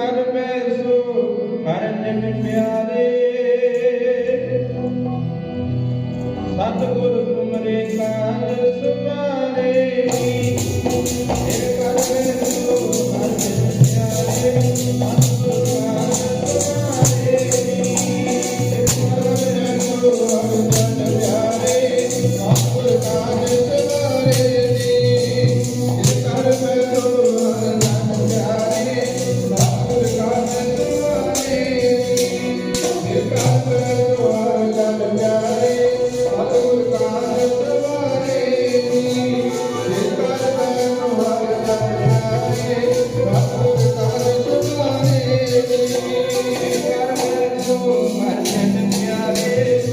ਕਰ ਪੈਸੋ ਹਰਨ ਪਿਆਰੇ। ਸਤਿਗੁਰ ਤੁਮਰੇ ਕਾਨ ਸੁਮਾਰੇ ਇਹ ਕਰ ਪੈਸੋ ਹਰਨ ਪਿਆਰੇ। ਸਤਿਗੁਰ ਕਾਨ ਸੁਮਾਰੇ ਇਹ ਕਰ ਪੈਸੋ ਹਰਨ ਪਿਆਰੇ। ਸਤਿਗੁਰ ਕਾਨ